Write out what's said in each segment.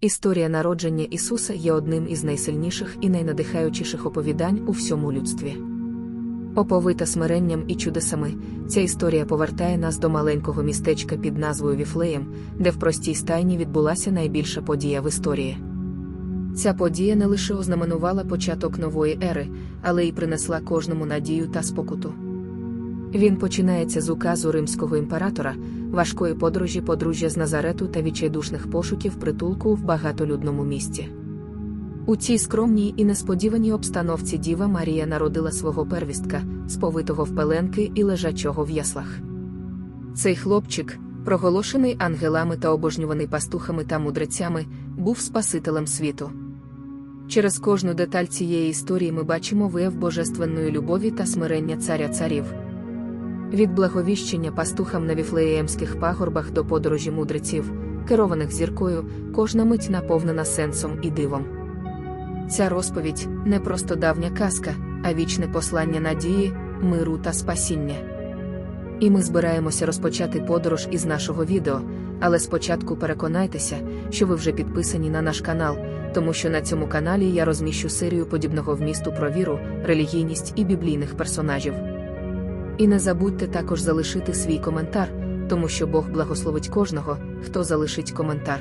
Історія народження Ісуса є одним із найсильніших і найнадихаючіших оповідань у всьому людстві. Оповита смиренням і чудесами, ця історія повертає нас до маленького містечка під назвою Віфлеєм, де в простій стайні відбулася найбільша подія в історії. Ця подія не лише ознаменувала початок нової ери, але й принесла кожному надію та спокуту. Він починається з указу римського імператора, важкої подорожі подружжя з Назарету та відчайдушних пошуків притулку в багатолюдному місті. У цій скромній і несподіваній обстановці Діва Марія народила свого первістка, сповитого в пеленки і лежачого в яслах. Цей хлопчик, проголошений ангелами та обожнюваний пастухами та мудрецями, був Спасителем світу. Через кожну деталь цієї історії ми бачимо вияв божественної любові та смирення царя царів. Від благовіщення пастухам на віфлеємських пагорбах до подорожі мудреців, керованих зіркою, кожна мить наповнена сенсом і дивом. Ця розповідь не просто давня казка, а вічне послання надії, миру та спасіння. І ми збираємося розпочати подорож із нашого відео, але спочатку переконайтеся, що ви вже підписані на наш канал, тому що на цьому каналі я розміщу серію подібного вмісту про віру, релігійність і біблійних персонажів. І не забудьте також залишити свій коментар, тому що Бог благословить кожного, хто залишить коментар.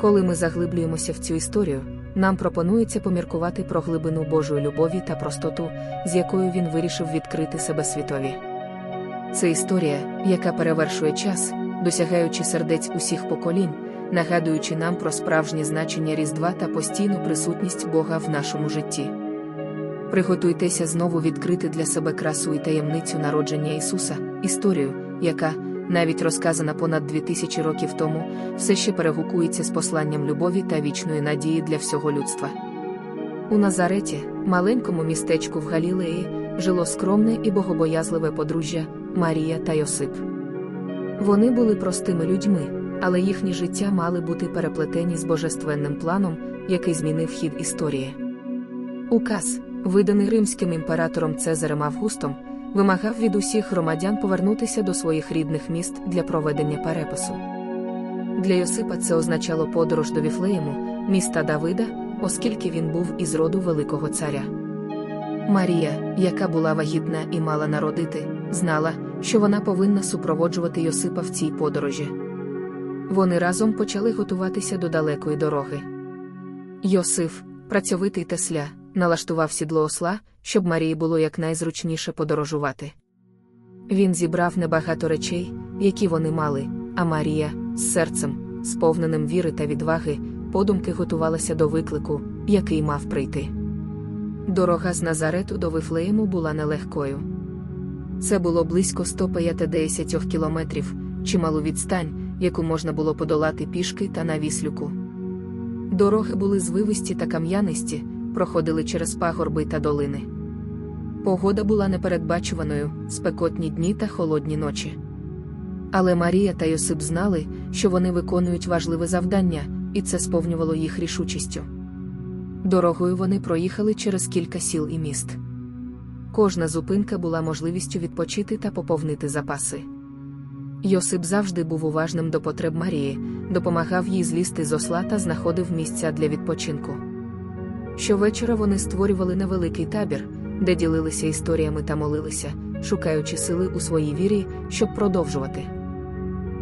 Коли ми заглиблюємося в цю історію, нам пропонується поміркувати про глибину Божої любові та простоту, з якою він вирішив відкрити себе світові. Це історія, яка перевершує час, досягаючи сердець усіх поколінь, нагадуючи нам про справжнє значення Різдва та постійну присутність Бога в нашому житті. Приготуйтеся знову відкрити для себе красу і таємницю народження Ісуса, історію, яка, навіть розказана понад дві тисячі років тому, все ще перегукується з посланням любові та вічної надії для всього людства. У Назареті, маленькому містечку в Галілеї, жило скромне і богобоязливе подружжя Марія та Йосип. Вони були простими людьми, але їхнє життя мали бути переплетені з божественним планом, який змінив хід історії. Указ, виданий римським імператором Цезарем Августом, вимагав від усіх громадян повернутися до своїх рідних міст для проведення перепису. Для Йосипа це означало подорож до Віфлеєму, міста Давида, оскільки він був із роду Великого Царя. Марія, яка була вагітна і мала народити, знала, що вона повинна супроводжувати Йосипа в цій подорожі. Вони разом почали готуватися до далекої дороги. Йосиф, працьовитий тесля, налаштував сідло осла, щоб Марії було якнайзручніше подорожувати. Він зібрав небагато речей, які вони мали, а Марія, з серцем, сповненим віри та відваги, подумки готувалася до виклику, який мав прийти. Дорога з Назарету до Вифлеєму була нелегкою. Це було близько 150 кілометрів, чималу відстань, яку можна було подолати пішки та на віслюку. Дороги були звивисті та кам'янисті, проходили через пагорби та долини. Погода була непередбачуваною, спекотні дні та холодні ночі. Але Марія та Йосип знали, що вони виконують важливе завдання, і це сповнювало їх рішучістю. Дорогою вони проїхали через кілька сіл і міст. Кожна зупинка була можливістю відпочити та поповнити запаси. Йосип завжди був уважним до потреб Марії, допомагав їй злізти з осла та знаходив місця для відпочинку. Щовечора вони створювали невеликий табір, де ділилися історіями та молилися, шукаючи сили у своїй вірі, щоб продовжувати.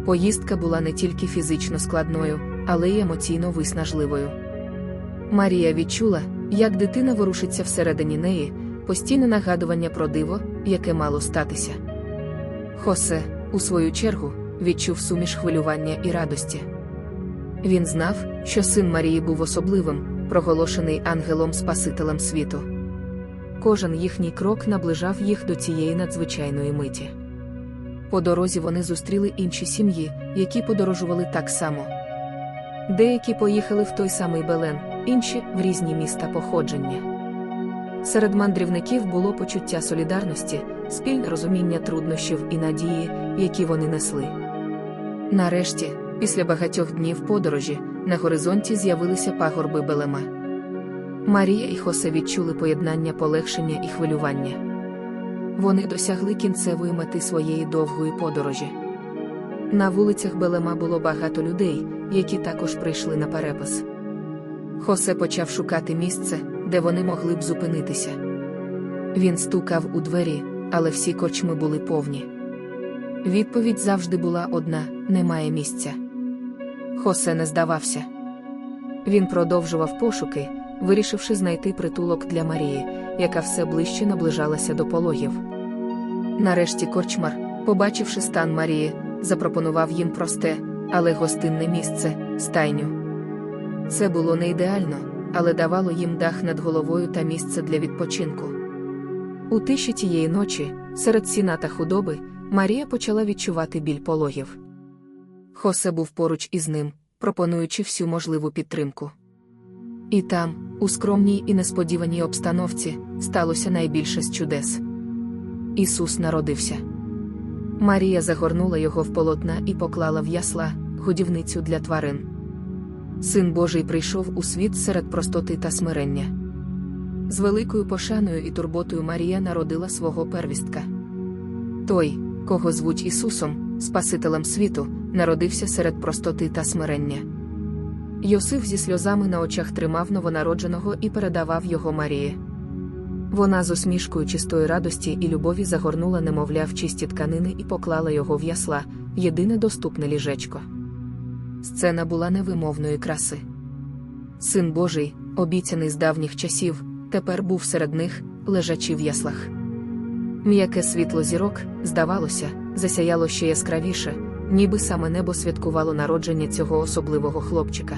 Поїздка була не тільки фізично складною, але й емоційно виснажливою. Марія відчула, як дитина ворушиться всередині неї, постійне нагадування про диво, яке мало статися. Хосе, у свою чергу, відчув суміш хвилювання і радості. Він знав, що син Марії був особливим, проголошений ангелом Спасителем світу. Кожен їхній крок наближав їх до цієї надзвичайної миті. По дорозі вони зустріли інші сім'ї, які подорожували так само. Деякі поїхали в той самий Белен, інші в різні міста походження. Серед мандрівників було почуття солідарності, спільне розуміння труднощів і надії, які вони несли. Нарешті, після багатьох днів подорожі, на горизонті з'явилися пагорби Белема. Марія і Хосе відчули поєднання полегшення і хвилювання. Вони досягли кінцевої мети своєї довгої подорожі. На вулицях Белема було багато людей, які також прийшли на перепис. Хосе почав шукати місце, де вони могли б зупинитися. Він стукав у двері, але всі корчми були повні. Відповідь завжди була одна: немає місця. Хосе не здавався. Він продовжував пошуки, вирішивши знайти притулок для Марії, яка все ближче наближалася до пологів. Нарешті корчмар, побачивши стан Марії, запропонував їм просте, але гостинне місце стайню. Це було не ідеально, але давало їм дах над головою та місце для відпочинку. У тиші тієї ночі, серед сіна та худоби, Марія почала відчувати біль пологів. Хосе був поруч із ним, пропонуючи всю можливу підтримку. І там, у скромній і несподіваній обстановці, сталося найбільше з чудес. Ісус народився. Марія загорнула його в полотна і поклала в ясла, годівницю для тварин. Син Божий прийшов у світ серед простоти та смирення. З великою пошаною і турботою Марія народила свого первістка. Той, кого звуть Ісусом, Спасителем світу, народився серед простоти та смирення. Йосиф зі сльозами на очах тримав новонародженого і передавав його Марії. Вона з усмішкою чистої радості і любові загорнула немовля в чисті тканини і поклала його в ясла, єдине доступне ліжечко. Сцена була невимовної краси. Син Божий, обіцяний з давніх часів, тепер був серед них, лежачи в яслах. М'яке світло зірок, здавалося, засяяло ще яскравіше, ніби саме небо святкувало народження цього особливого хлопчика.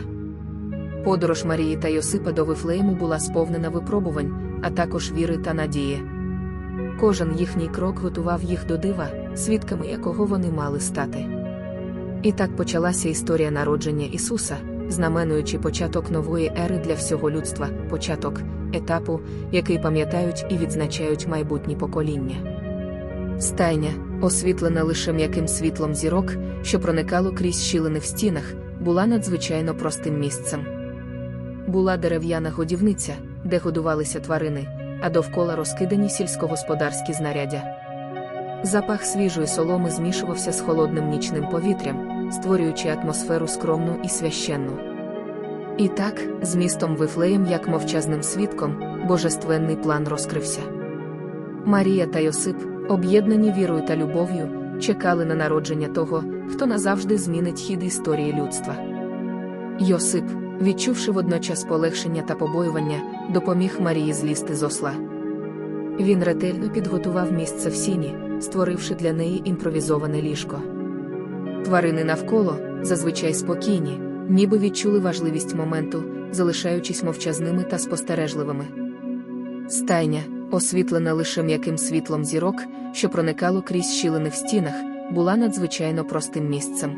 Подорож Марії та Йосипа до Вифлеєму була сповнена випробувань, а також віри та надії. Кожен їхній крок готував їх до дива, свідками якого вони мали стати. І так почалася історія народження Ісуса, знаменуючи початок нової ери для всього людства, початок етапу, який пам'ятають і відзначають майбутні покоління. Стайня, освітлена лише м'яким світлом зірок, що проникало крізь щілини в стінах, була надзвичайно простим місцем. Була дерев'яна годівниця, де годувалися тварини, а довкола розкидані сільськогосподарські знаряддя. Запах свіжої соломи змішувався з холодним нічним повітрям, створюючи атмосферу скромну і священну. І так, з містом Вифлеєм, як мовчазним свідком, божественний план розкрився. Марія та Йосип, об'єднані вірою та любов'ю, чекали на народження того, хто назавжди змінить хід історії людства. Йосип, відчувши водночас полегшення та побоювання, допоміг Марії злізти з осла. Він ретельно підготував місце в сіні, створивши для неї імпровізоване ліжко. Тварини навколо, зазвичай спокійні, ніби відчули важливість моменту, залишаючись мовчазними та спостережливими. Стайня, освітлена лише м'яким світлом зірок, що проникало крізь щілини в стінах, була надзвичайно простим місцем.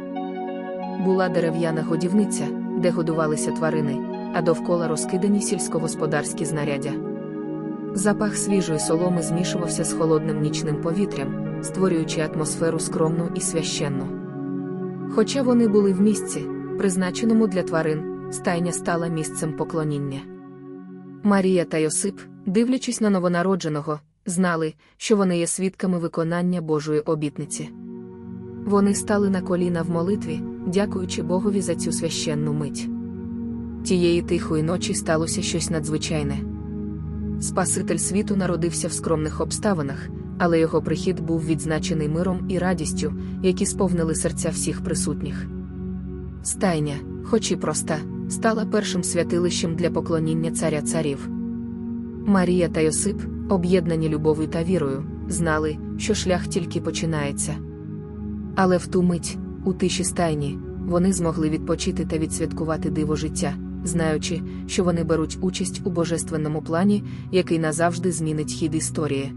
Була дерев'яна годівниця, де годувалися тварини, а довкола розкидані сільськогосподарські знаряддя. Запах свіжої соломи змішувався з холодним нічним повітрям, створюючи атмосферу скромну і священну. Хоча вони були в місці, призначеному для тварин, стайня стала місцем поклоніння. Марія та Йосип, дивлячись на новонародженого, знали, що вони є свідками виконання Божої обітниці. Вони стали на коліна в молитві, дякуючи Богові за цю священну мить. Тієї тихої ночі сталося щось надзвичайне. Спаситель світу народився в скромних обставинах, але його прихід був відзначений миром і радістю, які сповнили серця всіх присутніх. Стайня, хоч і проста, стала першим святилищем для поклоніння царя царів. Марія та Йосип, об'єднані любов'ю та вірою, знали, що шлях тільки починається. Але в ту мить, у тиші стайні, вони змогли відпочити та відсвяткувати диво життя, знаючи, що вони беруть участь у божественному плані, який назавжди змінить хід історії.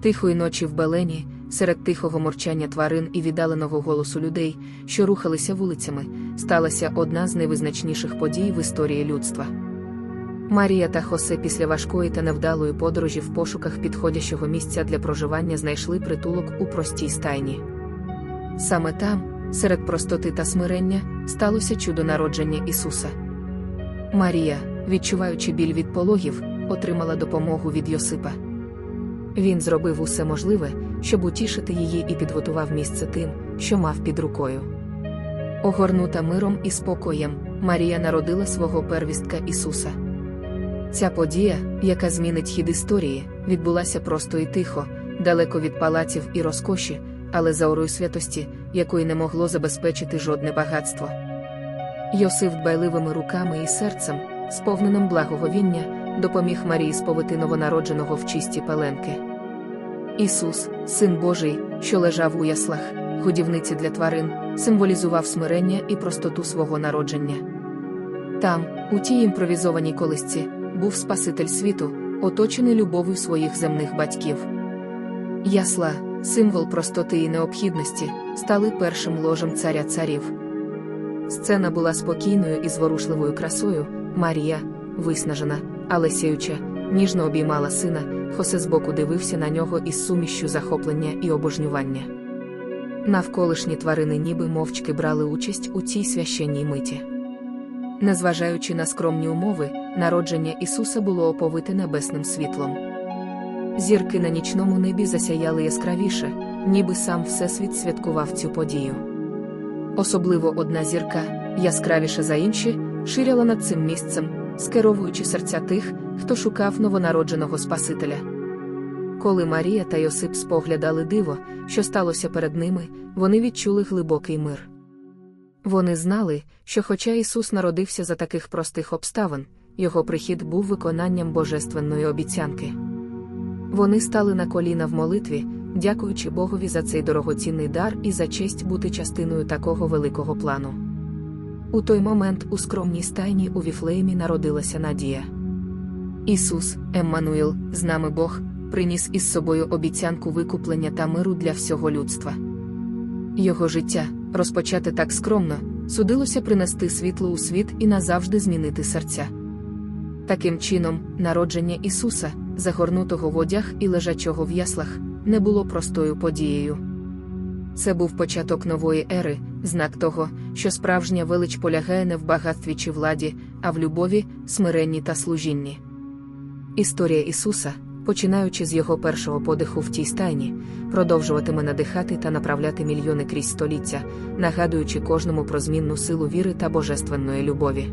Тихої ночі в Белені, серед тихого мурчання тварин і віддаленого голосу людей, що рухалися вулицями, сталася одна з найвизначніших подій в історії людства. Марія та Хосе після важкої та невдалої подорожі в пошуках підходящого місця для проживання знайшли притулок у простій стайні. Саме там, серед простоти та смирення, сталося чудо народження Ісуса. Марія, відчуваючи біль від пологів, отримала допомогу від Йосипа. Він зробив усе можливе, щоб утішити її і підготував місце тим, що мав під рукою. Огорнута миром і спокоєм, Марія народила свого первістка Ісуса. Ця подія, яка змінить хід історії, відбулася просто і тихо, далеко від палаців і розкоші, але за орою святості, якої не могло забезпечити жодне багатство. Йосиф дбайливими руками і серцем, сповненим благоговіння, допоміг Марії сповити новонародженого в чисті пеленки. Ісус, Син Божий, що лежав у яслах, годівниці для тварин, символізував смирення і простоту свого народження. Там, у тій імпровізованій колисці, був Спаситель світу, оточений любов'ю своїх земних батьків. Ясла, символ простоти і необхідності, стали першим ложем царя царів. Сцена була спокійною і зворушливою красою. Марія, виснажена, але сяюча, ніжно обіймала сина, Хосе збоку дивився на нього із сумішчю захоплення і обожнювання. Навколишні тварини ніби мовчки брали участь у цій священній миті. Незважаючи на скромні умови, народження Ісуса було оповите небесним світлом. Зірки на нічному небі засяяли яскравіше, ніби сам Всесвіт святкував цю подію. Особливо одна зірка, яскравіша за інші, ширяла над цим місцем, скеровуючи серця тих, хто шукав новонародженого Спасителя. Коли Марія та Йосип споглядали диво, що сталося перед ними, вони відчули глибокий мир. Вони знали, що, хоча Ісус народився за таких простих обставин, його прихід був виконанням божественної обіцянки. Вони стали на коліна в молитві, дякуючи Богові за цей дорогоцінний дар і за честь бути частиною такого великого плану. У той момент у скромній стайні у Віфлеємі народилася Надія. Ісус, Еммануїл, з нами Бог, приніс із собою обіцянку викуплення та миру для всього людства. Його життя, розпочати так скромно, судилося принести світло у світ і назавжди змінити серця. Таким чином, народження Ісуса, загорнутого в одяг і лежачого в яслах, не було простою подією. Це був початок нової ери, знак того, що справжня велич полягає не в багатстві чи владі, а в любові, смиренні та служінні. Історія Ісуса, починаючи з його першого подиху в тій стайні, продовжуватиме надихати та направляти мільйони крізь століття, нагадуючи кожному про змінну силу віри та божественної любові.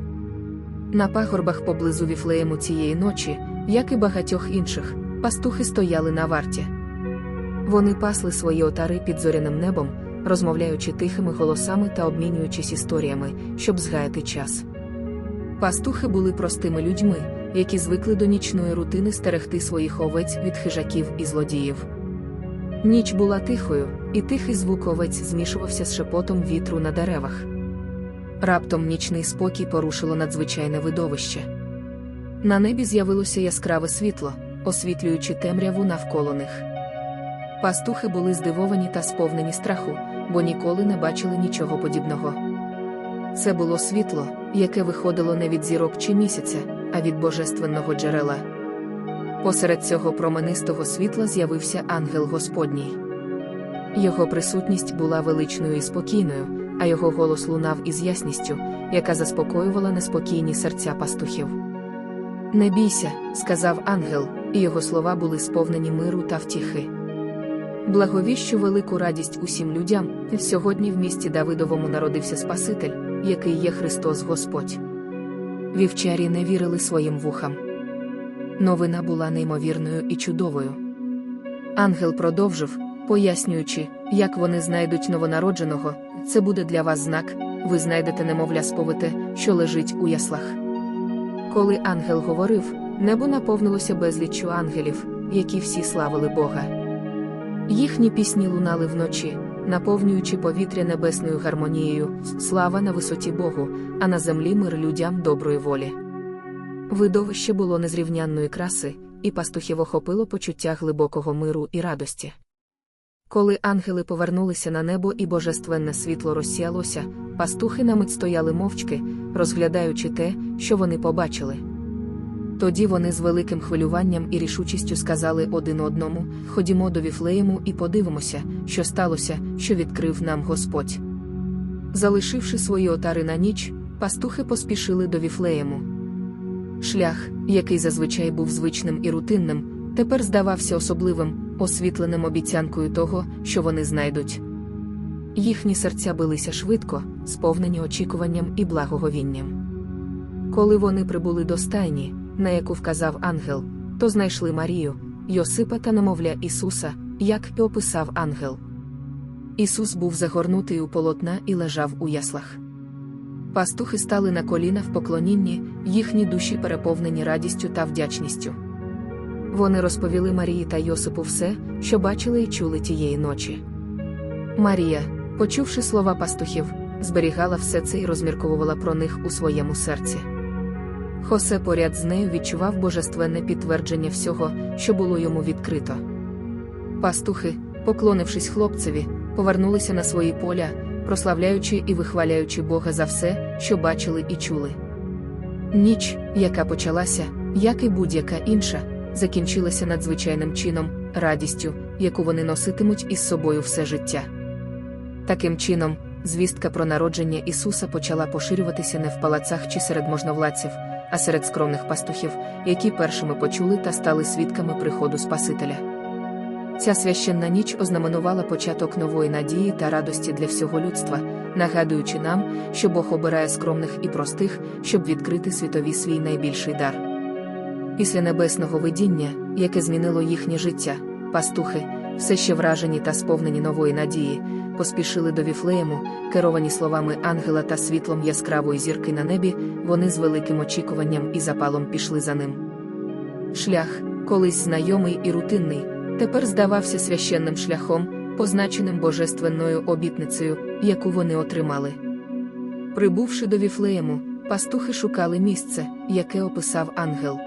На пагорбах поблизу Віфлеєму цієї ночі, як і багатьох інших, пастухи стояли на варті. Вони пасли свої отари під зоряним небом, розмовляючи тихими голосами та обмінюючись історіями, щоб згаяти час. Пастухи були простими людьми, які звикли до нічної рутини стерегти своїх овець від хижаків і злодіїв. Ніч була тихою, і тихий звук овець змішувався з шепотом вітру на деревах. Раптом нічний спокій порушило надзвичайне видовище. На небі з'явилося яскраве світло, освітлюючи темряву навколо них. Пастухи були здивовані та сповнені страху, бо ніколи не бачили нічого подібного. Це було світло, яке виходило не від зірок чи місяця, а від божественного джерела. Посеред цього променистого світла з'явився ангел Господній. Його присутність була величною і спокійною, а його голос лунав із ясністю, яка заспокоювала неспокійні серця пастухів. Не бійся, сказав ангел, і його слова були сповнені миру та втіхи. Благовіщу велику радість усім людям, сьогодні в місті Давидовому народився Спаситель, який є Христос Господь. Вівчарі не вірили своїм вухам. Новина була неймовірною і чудовою. Ангел продовжив, пояснюючи, як вони знайдуть новонародженого, це буде для вас знак, ви знайдете немовля сповите, що лежить у яслах. Коли ангел говорив, небо наповнилося безліччю ангелів, які всі славили Бога. Їхні пісні лунали вночі, наповнюючи повітря небесною гармонією, слава на висоті Богу, а на землі мир людям доброї волі. Видовище було незрівнянної краси, і пастухів охопило почуття глибокого миру і радості. Коли ангели повернулися на небо і божественне світло розсіялося, пастухи на мить стояли мовчки, розглядаючи те, що вони побачили. Тоді вони з великим хвилюванням і рішучістю сказали один одному: Ходімо до Віфлеєму і подивимося, що сталося, що відкрив нам Господь. Залишивши свої отари на ніч, пастухи поспішили до Віфлеєму. Шлях, який зазвичай був звичним і рутинним, тепер здавався особливим, освітленим обіцянкою того, що вони знайдуть. Їхні серця билися швидко, сповнені очікуванням і благоговінням. Коли вони прибули до стайні, на яку вказав ангел, то знайшли Марію, Йосипа та немовля Ісуса, як і описав ангел. Ісус був загорнутий у полотна і лежав у яслах. Пастухи стали на коліна в поклонінні, їхні душі переповнені радістю та вдячністю. Вони розповіли Марії та Йосипу все, що бачили і чули тієї ночі. Марія, почувши слова пастухів, зберігала все це і розмірковувала про них у своєму серці. Хосе поряд з нею відчував божественне підтвердження всього, що було йому відкрито. Пастухи, поклонившись хлопцеві, повернулися на свої поля, прославляючи і вихваляючи Бога за все, що бачили і чули. Ніч, яка почалася, як і будь-яка інша, закінчилася надзвичайним чином, радістю, яку вони носитимуть із собою все життя. Таким чином, звістка про народження Ісуса почала поширюватися не в палацах чи серед можновладців, а серед скромних пастухів, які першими почули та стали свідками приходу Спасителя. Ця священна ніч ознаменувала початок нової надії та радості для всього людства, нагадуючи нам, що Бог обирає скромних і простих, щоб відкрити світові свій найбільший дар. Після небесного видіння, яке змінило їхнє життя, пастухи, все ще вражені та сповнені нової надії, поспішили до Віфлеєму, керовані словами ангела та світлом яскравої зірки на небі, вони з великим очікуванням і запалом пішли за ним. Шлях, колись знайомий і рутинний, тепер здавався священним шляхом, позначеним божественною обітницею, яку вони отримали. Прибувши до Віфлеєму, пастухи шукали місце, яке описав ангел.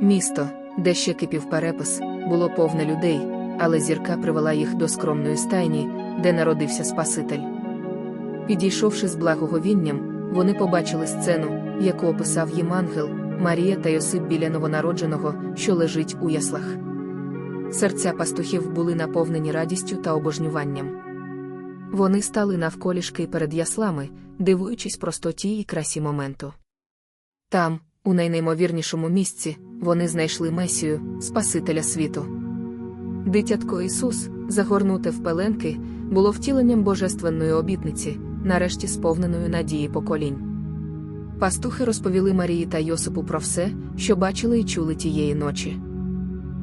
Місто, де ще кипів перепис, було повне людей, але зірка привела їх до скромної стайні, де народився Спаситель. Підійшовши з благоговінням, вони побачили сцену, яку описав їм ангел, Марія та Йосип біля новонародженого, що лежить у яслах. Серця пастухів були наповнені радістю та обожнюванням. Вони стали навколішки перед яслами, дивуючись простоті і красі моменту. Там, у найнеймовірнішому місці, вони знайшли Месію, Спасителя світу. Дитятко Ісус, загорнуте в пеленки, було втіленням божественної обітниці, нарешті сповненою надії поколінь. Пастухи розповіли Марії та Йосипу про все, що бачили і чули тієї ночі.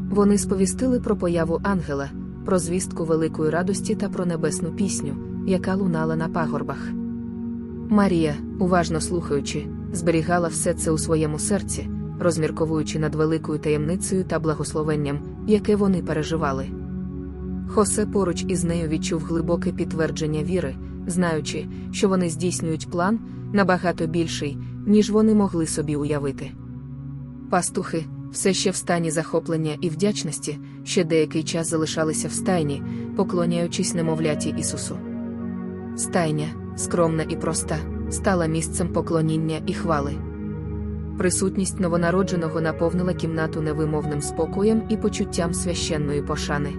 Вони сповістили про появу ангела, про звістку великої радості та про небесну пісню, яка лунала на пагорбах. Марія, уважно слухаючи, зберігала все це у своєму серці, розмірковуючи над великою таємницею та благословенням, яке вони переживали. Хосе поруч із нею відчув глибоке підтвердження віри, знаючи, що вони здійснюють план набагато більший, ніж вони могли собі уявити. Пастухи, все ще в стані захоплення і вдячності, ще деякий час залишалися в стайні, поклоняючись немовляті Ісусу. Стайня, скромна і проста, стала місцем поклоніння і хвали. Присутність новонародженого наповнила кімнату невимовним спокоєм і почуттям священної пошани.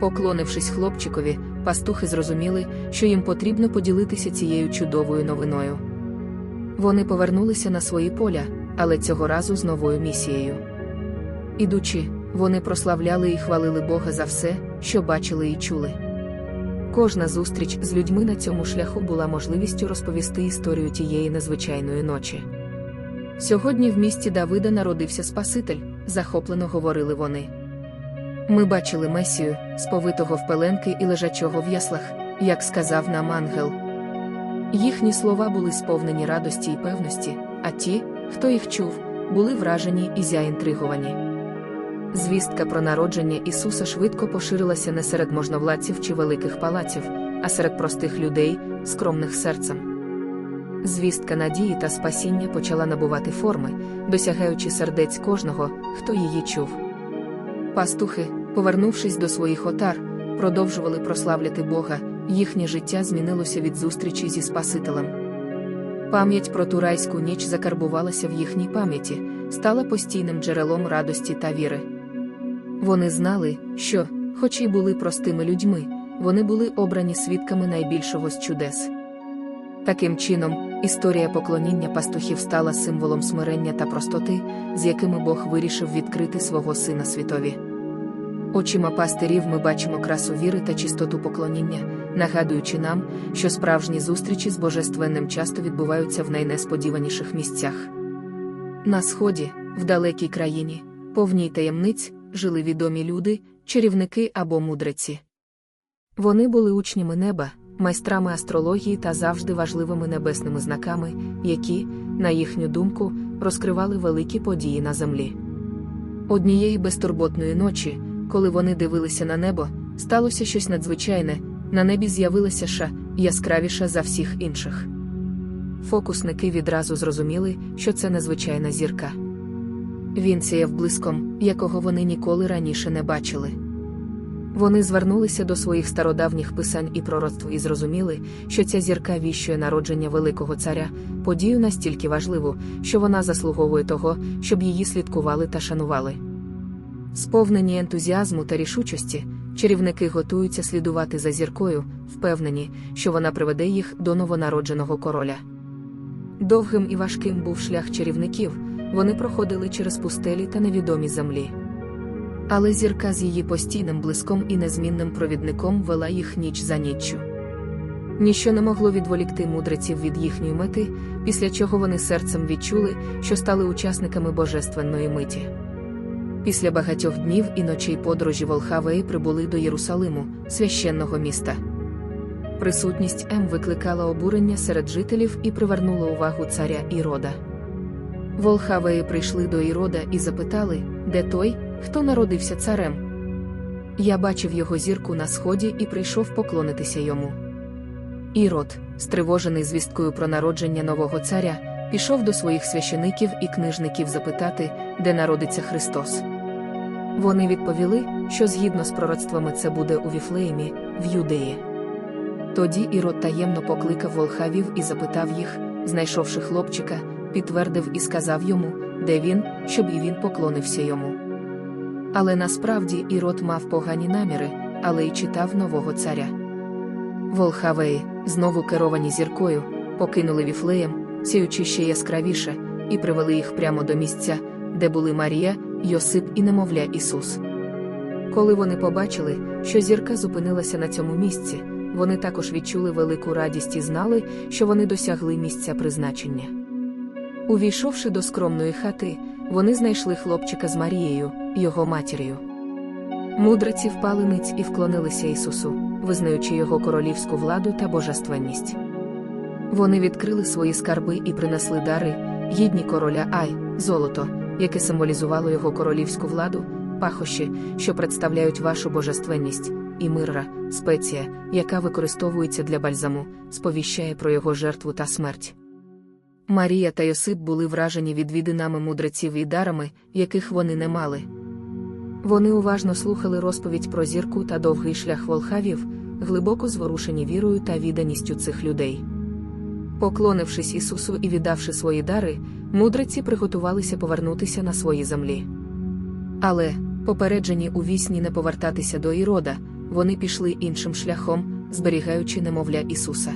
Поклонившись хлопчикові, пастухи зрозуміли, що їм потрібно поділитися цією чудовою новиною. Вони повернулися на свої поля, але цього разу з новою місією. Ідучи, вони прославляли і хвалили Бога за все, що бачили і чули. Кожна зустріч з людьми на цьому шляху була можливістю розповісти історію тієї незвичайної ночі. Сьогодні в місті Давида народився Спаситель, захоплено говорили вони. Ми бачили Месію, сповитого в пеленки і лежачого в яслах, як сказав нам ангел. Їхні слова були сповнені радості й певності, а ті, хто їх чув, були вражені і заінтриговані. Звістка про народження Ісуса швидко поширилася не серед можновладців чи великих палаців, а серед простих людей, скромних серцем. Звістка надії та спасіння почала набувати форми, досягаючи сердець кожного, хто її чув. Пастухи, повернувшись до своїх отар, продовжували прославляти Бога, їхнє життя змінилося від зустрічі зі Спасителем. Пам'ять про ту райську ніч закарбувалася в їхній пам'яті, стала постійним джерелом радості та віри. Вони знали, що, хоч і були простими людьми, вони були обрані свідками найбільшого з чудес. Таким чином, історія поклоніння пастухів стала символом смирення та простоти, з якими Бог вирішив відкрити свого сина світові. Очима пастирів ми бачимо красу віри та чистоту поклоніння, нагадуючи нам, що справжні зустрічі з божественним часто відбуваються в найнесподіваніших місцях. На сході, в далекій країні, повній таємниць, жили відомі люди, чарівники або мудреці. Вони були учнями неба, майстрами астрології та завжди важливими небесними знаками, які, на їхню думку, розкривали великі події на землі. Однієї безтурботної ночі, коли вони дивилися на небо, сталося щось надзвичайне, на небі з'явилася ша яскравіша за всіх інших. Фокусники відразу зрозуміли, що це незвичайна зірка. Він сіяв блиском, якого вони ніколи раніше не бачили. Вони звернулися до своїх стародавніх писань і пророцтв і зрозуміли, що ця зірка віщує народження великого царя, подію настільки важливу, що вона заслуговує того, щоб її слідкували та шанували. Сповнені ентузіазму та рішучості, чарівники готуються слідувати за зіркою, впевнені, що вона приведе їх до новонародженого короля. Довгим і важким був шлях чарівників, вони проходили через пустелі та невідомі землі. Але зірка з її постійним блиском і незмінним провідником вела їх ніч за ніччю. Ніщо не могло відволікти мудреців від їхньої мети, після чого вони серцем відчули, що стали учасниками божественної миті. Після багатьох днів і ночей подорожі Волхавеї прибули до Єрусалиму, священного міста. Присутність М викликала обурення серед жителів і привернула увагу царя Ірода. Волхавеї прийшли до Ірода і запитали, де той, хто народився царем. Я бачив його зірку на сході і прийшов поклонитися йому. Ірод, стривожений звісткою про народження нового царя, пішов до своїх священиків і книжників запитати, де народиться Христос. Вони відповіли, що згідно з пророцтвами це буде у Віфлеємі, в Юдеї. Тоді Ірод таємно покликав волхавів і запитав їх, знайшовши хлопчика, підтвердив і сказав йому, де він, щоб і він поклонився йому. Але насправді Ірод мав погані наміри, але й читав нового царя. Волхавеї, знову керовані зіркою, покинули Віфлеєм, сіючи ще яскравіше, і привели їх прямо до місця, де були Марія, Йосип і немовля Ісус. Коли вони побачили, що зірка зупинилася на цьому місці, вони також відчули велику радість і знали, що вони досягли місця призначення. Увійшовши до скромної хати, вони знайшли хлопчика з Марією, його матір'ю. Мудреці впали ниць і вклонилися Ісусу, визнаючи його королівську владу та божественність. Вони відкрили свої скарби і принесли дари, гідні короля Ай, золото, яке символізувало його королівську владу, пахощі, що представляють вашу божественність, і мирра, спеція, яка використовується для бальзаму, сповіщає про його жертву та смерть. Марія та Йосип були вражені відвідинами мудреців і дарами, яких вони не мали. Вони уважно слухали розповідь про зірку та довгий шлях волхавів, глибоко зворушені вірою та відданістю цих людей. Поклонившись Ісусу і віддавши свої дари, мудреці приготувалися повернутися на свої землі. Але, попереджені у вісні не повертатися до Ірода, вони пішли іншим шляхом, зберігаючи немовля Ісуса.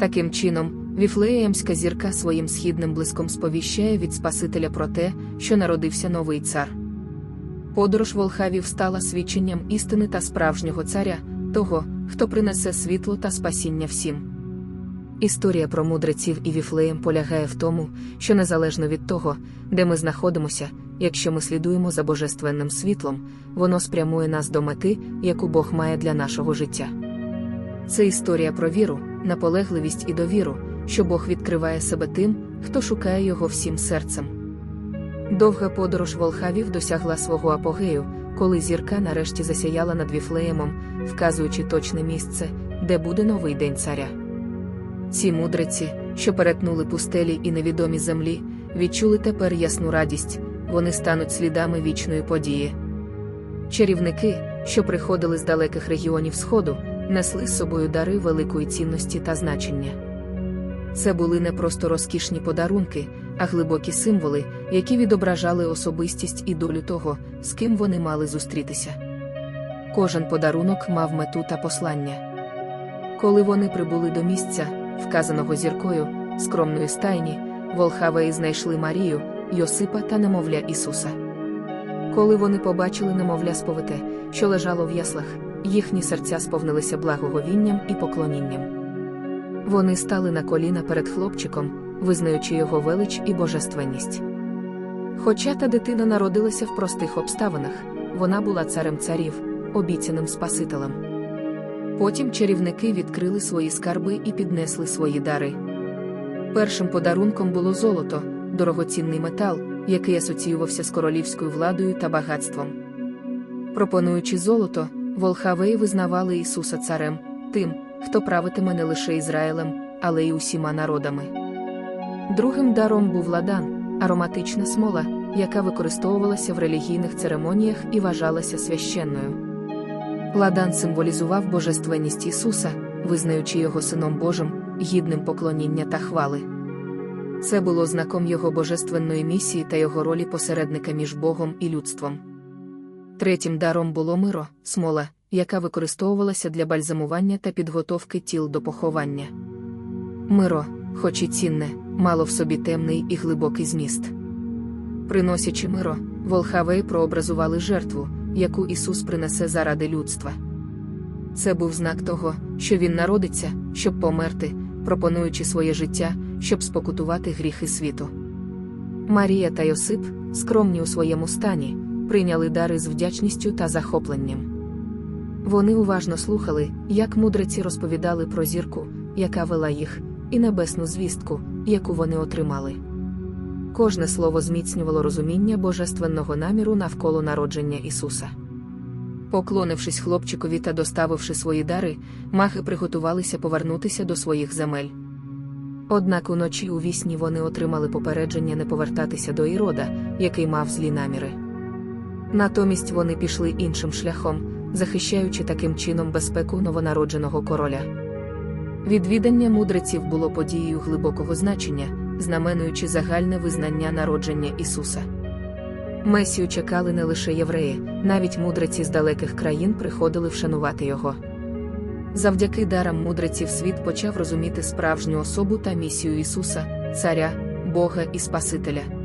Таким чином, Віфлеємська зірка своїм східним блиском сповіщає від Спасителя про те, що народився новий цар. Подорож волхавів стала свідченням істини та справжнього царя, того, хто принесе світло та спасіння всім. Історія про мудреців і віфлеєм полягає в тому, що незалежно від того, де ми знаходимося, якщо ми слідуємо за божественним світлом, воно спрямує нас до мети, яку Бог має для нашого життя. Це історія про віру, наполегливість і довіру, що Бог відкриває себе тим, хто шукає його всім серцем. Довга подорож волхавів досягла свого апогею, коли зірка нарешті засяяла над Віфлеємом, вказуючи точне місце, де буде новий день царя. Ці мудреці, що перетнули пустелі і невідомі землі, відчули тепер ясну радість, вони стануть слідами вічної події. Чарівники, що приходили з далеких регіонів Сходу, несли з собою дари великої цінності та значення. Це були не просто розкішні подарунки, а глибокі символи, які відображали особистість і долю того, з ким вони мали зустрітися. Кожен подарунок мав мету та послання. Коли вони прибули до місця, вказаного зіркою, скромної стайні, волхавеї знайшли Марію, Йосипа та немовля Ісуса. Коли вони побачили немовля сповите, що лежало в яслах, їхні серця сповнилися благоговінням і поклонінням. Вони стали на коліна перед хлопчиком, визнаючи його велич і божественність. Хоча та дитина народилася в простих обставинах, вона була царем царів, обіцяним Спасителем. Потім чарівники відкрили свої скарби і піднесли свої дари. Першим подарунком було золото, дорогоцінний метал, який асоціювався з королівською владою та багатством. Пропонуючи золото, волхавеї визнавали Ісуса царем, тим, хто правитиме не лише Ізраїлем, але й усіма народами. Другим даром був ладан, ароматична смола, яка використовувалася в релігійних церемоніях і вважалася священною. Ладан символізував божественність Ісуса, визнаючи його Сином Божим, гідним поклоніння та хвали. Це було знаком його божественної місії та його ролі посередника між Богом і людством. Третім даром було миро, смола, яка використовувалася для бальзамування та підготовки тіл до поховання. Миро, хоч і цінне, мало в собі темний і глибокий зміст. Приносячи миро, волхавеї прообразували жертву, яку Ісус принесе заради людства. Це був знак того, що Він народиться, щоб померти, пропонуючи своє життя, щоб спокутувати гріхи світу. Марія та Йосип, скромні у своєму стані, прийняли дари з вдячністю та захопленням. Вони уважно слухали, як мудреці розповідали про зірку, яка вела їх, і небесну звістку, яку вони отримали. Кожне слово зміцнювало розуміння божественного наміру навколо народження Ісуса. Поклонившись хлопчикові та доставивши свої дари, маги приготувалися повернутися до своїх земель. Однак уночі у вісні вони отримали попередження не повертатися до Ірода, який мав злі наміри. Натомість вони пішли іншим шляхом, захищаючи таким чином безпеку новонародженого короля. Відвідання мудреців було подією глибокого значення, знаменуючи загальне визнання народження Ісуса. Месію чекали не лише євреї, навіть мудреці з далеких країн приходили вшанувати його. Завдяки дарам мудреців світ почав розуміти справжню особу та місію Ісуса, Царя, Бога і Спасителя.